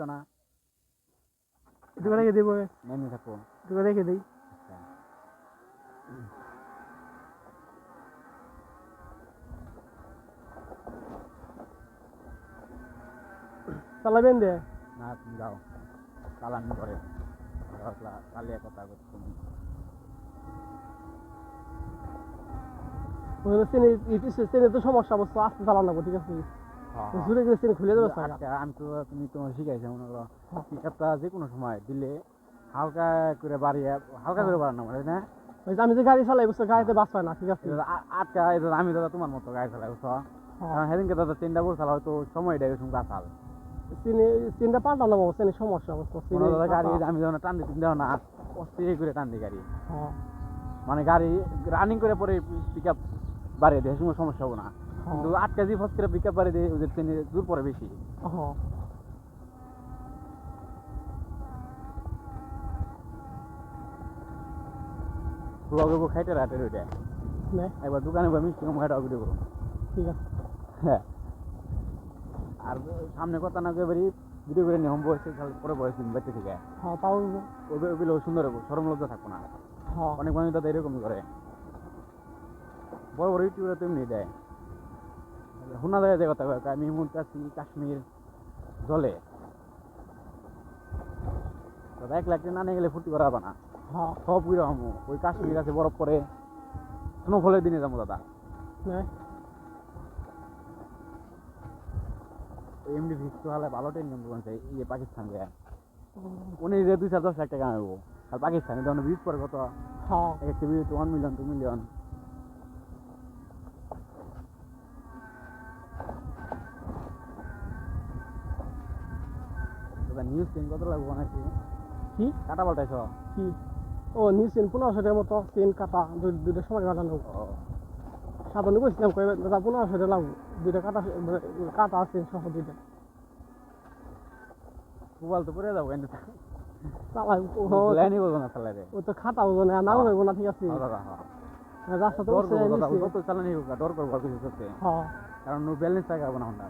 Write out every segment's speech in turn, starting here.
দিও না। একটু করে রেখে দিব থাকো। একটু করে রেখে দিই আচ্ছা। চালাবেন দে। না তুমি যাও। চালান করে কথা করছি চেনে তো সমস্যা অবস্থা আস্তে চালান লাগবো ঠিক আছে? হ্যাঁ, জুড়ে গেলে খুলে দেবে আচ্ছা আমি তো তুমি তোমার শিখাইছো মনে করো। হ্যাঁ। পিকআপটা যে কোনো সময় দিলে হালকা করে বাড়িয়ে হালকা করে বাড়ানো মানে না? আমি যে গাড়ি চালাই বুঝছ গাড়িতে বাস পায় না ঠিক আছে? আটকা এবার আমি দাদা তোমার মতো গাড়ি চালাই বুঝছ? হ্যাঁ। কারণ সেদিনকে দাদা তিনটা বছর হয়তো সময় দেয় তুমি গাছাল চিনি চিনটা পাল্টানো বাবু চেনে সমস্যা চিনি দাদা গাড়ি আমি যখন টান দিই তুমি না অস্থির করে টান দিই গাড়ি। হ্যাঁ। মানে গাড়ি রানিং করে পরে পিক আপ বাড়িয়ে দেয় সমস্যা হব না। হ্যাঁ। কিন্তু আট কেজি ফস করে আপ বাড়িয়ে দিয়ে ওদের ট্রেনে দূর পরে বেশি। হ্যাঁ খাইতে রাতে ওইটা একবার দোকানে গিয়ে মিষ্টি কম খাইটা ভিডিও করুন ঠিক আছে। হ্যাঁ। আর সামনে কথা না এবারই ভিডিও করে নিয়ে হোম বয়সে পরে বয়স দিন বাচ্চা থেকে। হ্যাঁ তাও ওই ওইগুলো সুন্দর হব সরম লজ্জা থাকব না। হ্যাঁ। অনেক মানুষ দাদা এরকমই করে। বড় বড় ইউটিউবে তো এমনি দেয়। যায় যে কথা কয়, আমি মুহূর্তে আছি কাশ্মীর জলে। দাদা এক লাখ না নিয়ে গেলে ফুর্তি করা না। হ্যাঁ। সব উইরা হমু। ওই কাশ্মীর আছে বরফ পরে স্নোফলের দিনে যাব দাদা। নে এমনি ভিক্স হলে ভালো ট্রেনিং বলছে ইয়ে পাকিস্তান যায় উনি যে দুই চার দশ লাখ টাকা আনব। আর পাকিস্তানে তখন ভিউজ পরে কত? হ্যাঁ। এক একটা views one million two million দাদা নিউজ চেঞ্জ কত লাগবো নাকি? কি? কাটা পাল্টাইছ? কি? ও নিয়েছেন পনেরোশো টাকার মতো চেন কাটা দুই দুইটা সময় কাটানো সাধারণ কইছিলাম কই দাদা পনেরোশো টাকা লাগবো। দুইটা কাটা কাটা আছে সহ দুইটা। মোবাইল তো পরে যাব কিন্তু। ও- তো ওজনে হইব না ঠিক আছে। হ্যাঁ রাস্তা তো ডর করব ডর করব করতে। হ্যাঁ। কারণ ব্যালেন্স থাকে না হোন্ডা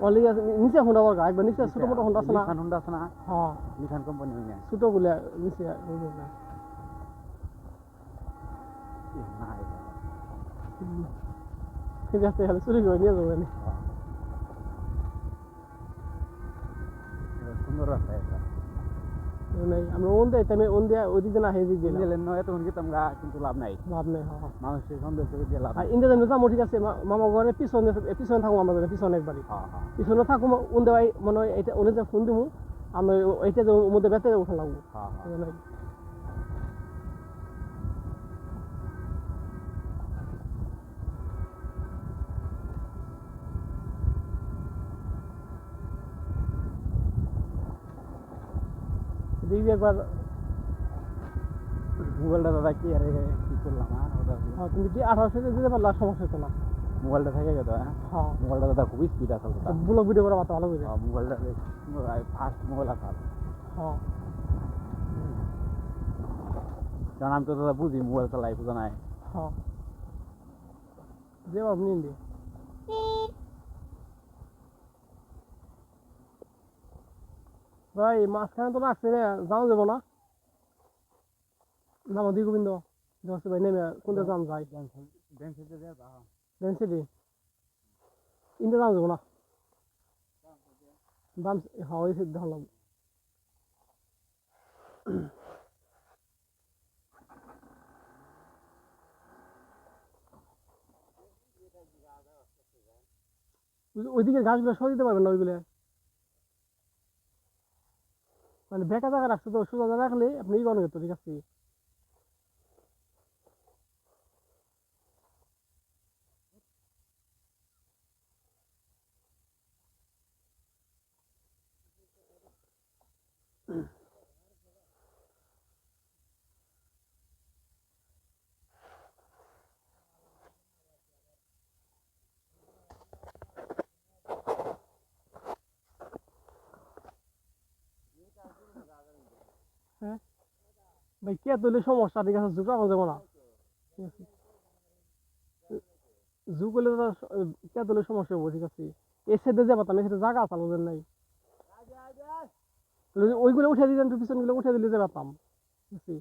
হ্যাঁ অলি আছে নিচে হুন্ডা দরকার একবার নিচে ছোট মোটো হুন্ডা আছে না হোন্ডা আছে না হ্যাঁ লিখান কোম্পানি হয়ে ছোটগুলা নিচে না। ঠিক আছে চুরি করে নিয়ে যাব নি। এটা সুন্দর রাস্তা এটা নাই। আমরা ওন দেয় তাই ওন দেয়া ওই দিন না সেই দিক দিয়ে ইন্ডিয়ালের নয় তখন গেতাম গা কিন্তু লাভ নাই। লাভ নাই হ্যাঁ হ্যাঁ। মানুষের সন্দেহ করে দিয়ে লাভ নাই। ইন্ডিয়া যাব ঠিক আছে মামা ঘরে পিছনে পিছনে থাকব আমার পিছনে একবারই। হ্যাঁ হ্যাঁ। পিছনে থাকব ওন দেওয়াই মনে হয় এটা ওনে যে ফোন দিব আমি এইটা যে মধ্যে বেঁচে উঠা লাগবো হ্যাঁ। দেখবি একবার। মোবাইলটা দাদা কি আরে কি করলাম হ্যাঁ। হ্যাঁ, তুমি কি আঠারোশো দিতে পারলে? সমস্যা হতো না। মোবাইলটা থেকে হ্যাঁ? হ্যাঁ। মোবাইলটা দাদা খুবই স্পিড দাদা ব্লগ ভিডিও করা ভালো করে মোবাইলটা ফাস্ট মোবাইল আছে হ্যাঁ। কারণ আমি তো দাদা বুঝি মোবাইল চালাই বুঝা নাই। হ্যাঁ। যে আপনি ভাই, মাঝখানে তো রাখছে রে, যাও যাব না। নাম দি গোবিন্দ। দেখছে ভাই, নেমে কোনটা যান যাই ডেন্সিটি ইন্দে যাও যাব না। দাম হ্যাঁ ওই সিদ্ধ হলাম ওইদিকে গাছগুলো সরিয়ে দিতে পারবেন না ওইগুলো? মানে বেকা জায়গা রাখছে তো সোজা রাখলে আপনি ই করেন তো ঠিক আছে হ্যাঁ ভাই, কে তুলে সমস্যা? ঠিক আছে জুকা যাব না। জু করলে কে তুলে সমস্যা হব? ঠিক আছে। এই সাইডে যাব আমি সেটা জায়গা আছে আমাদের নাই। ওইগুলো উঠে দিতেন তো পিছনগুলো উঠে দিলে যে পারতাম। বুঝছি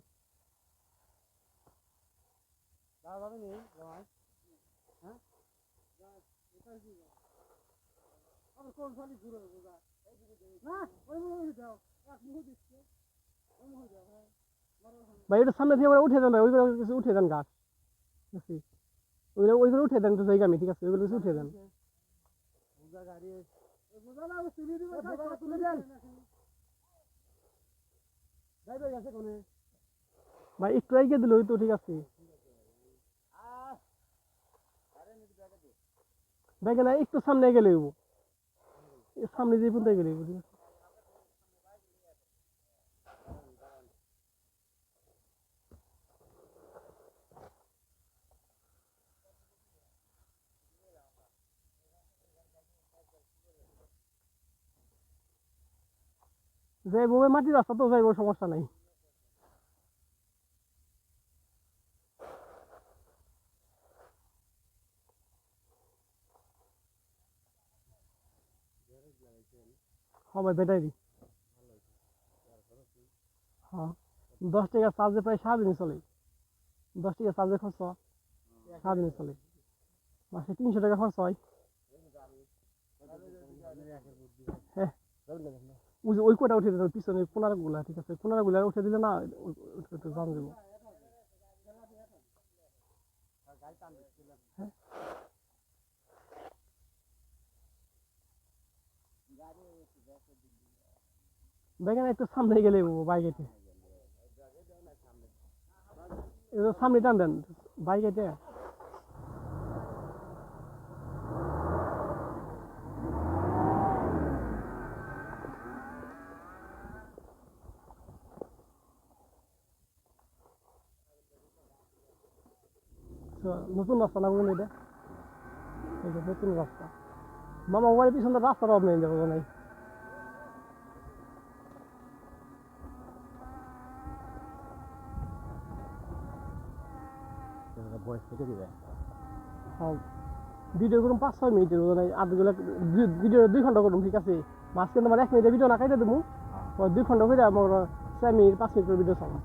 ভাই ওটা সামনে থেকে উঠে দেন ভাই ওইগুলো কিছু উঠে দেন গাছ বুঝছি? ওইগুলো ওইগুলো উঠে দেন তো জায়গা আমি ঠিক আছে? ওইগুলো কিছু উঠে দেন। ভাই একটু এগিয়ে দিল তো ঠিক আছে? ব্যাগে না একটু সামনে গেলে সামনে যে পর্যন্ত গেলে ঠিক আছে? যাইব মাটির রাস্তা তো যাইব, সমস্যা নাই। ভাই ব্যাটারি হ্যাঁ দশ টাকা চার্জে প্রায় সারাদিনই চলে। দশ টাকা চার্জে খরচ সারাদিনই চলে। মাসে তিনশো টাকা খরচ হয়। হ্যাঁ। ওই ওই কটা উঠে দিতে পিছনে পনেরো গুলা ঠিক আছে? পনেরো গুলা উঠে দিলে না জান দেবো। হ্যাঁ। দেখেন একটু সামনে গেলে বাইক এটে একটু সামনে টান দেন বাইক নতুন রাস্তা না এটা? নতুন রাস্তা। মামা বাড়ির পিছনে রাস্তার অভাব নেই দেখো নাই বয়স থেকে দিবে হ্যাঁ। ভিডিও করুন পাঁচ ছয় মিনিটের মতো নাই আধগুলো ভিডিও দুই ঘণ্টা করুন ঠিক আছে? মাঝখানে আমার এক মিনিটের ভিডিও না খাইতে দেবো। ওই দুই ঘণ্টা করে আমার ছয় মিনিট পাঁচ মিনিটের ভিডিও চালাম।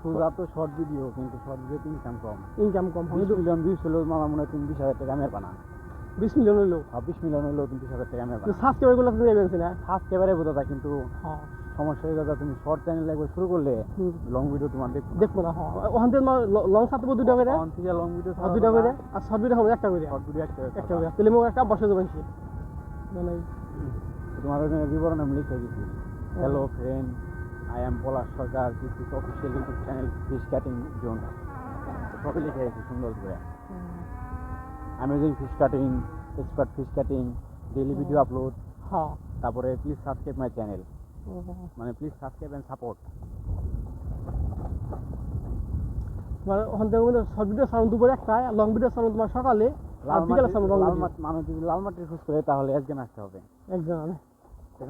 সুরা তো শর্ট ভিডিও কিন্তু শর্ট ভিডিও ইনকাম কম। ইনকাম কম বিশ মিলিয়ন ভিউজ হলেও মামা মনে হয় তুমি বিশ হাজার টাকা পানা। বিশ মিলিয়ন হইল ছাব্বিশ মিলিয়ন হলেও তুমি বিশ হাজার টাকা তো পানা। সাবস্ক্রাইবারগুলো তুমি দেখবেন না। এবারে বোঝা কিন্তু হ্যাঁ। সমস্যা হয়ে যাবে তুমি শর্ট চ্যানেল একবার শুরু করলে লং ভিডিও তোমার দেখব দেখব না হ্যাঁ। ওখান থেকে লং সাথে দুটা করে অন থেকে লং ভিডিও দুটা করে আর শর্ট ভিডিও হবে একটা করে। শর্ট ভিডিও একটা একটা করে। তাহলে মোক একটা বসে দেবেন সে মানে তোমাদের বিবরণ আমি লিখে দিচ্ছি hello friend I am Palash Sarkar this is official YouTube channel fish cutting zone সবই লিখে রেখেছি সুন্দর করে amazing fish cutting expert fish cutting daily video upload তারপরে প্লিজ সাবস্ক্রাইব মাই চ্যানেল মানে প্লিজ সাবস্ক্রাইব অ্যান্ড সাপোর্ট মানে ওখান থেকে শর্ট ভিডিও সাউন্ড দুপুরে একটা আর লং ভিডিও সাউন্ড তোমার সকালে আর বিকালে সাউন্ড লং লাল ভিডিও মাঠ মানুষ যদি লাল মাটির খোঁজ করে তাহলে একজন আসতে হবে। একজন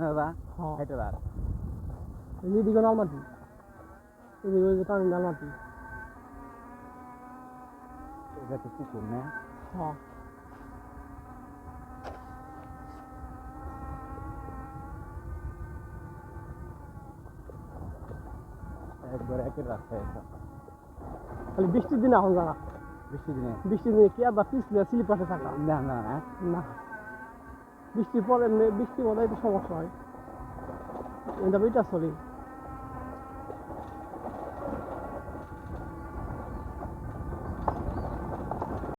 হ্যাঁ। এটা এদিকে নালমাটি এদিকে ওই যে টানি নালমাটি এটা তো পুকুর না হ্যাঁ একবার একের রাস্তায় এটা খালি বৃষ্টির দিনে এখন জানা বৃষ্টি দিনে বৃষ্টির দিনে কি আবার পিছলে স্লিপ পাশে থাকা না না না না বৃষ্টির পরে বৃষ্টির মধ্যে একটু সমস্যা হয় এটা বইটা চলে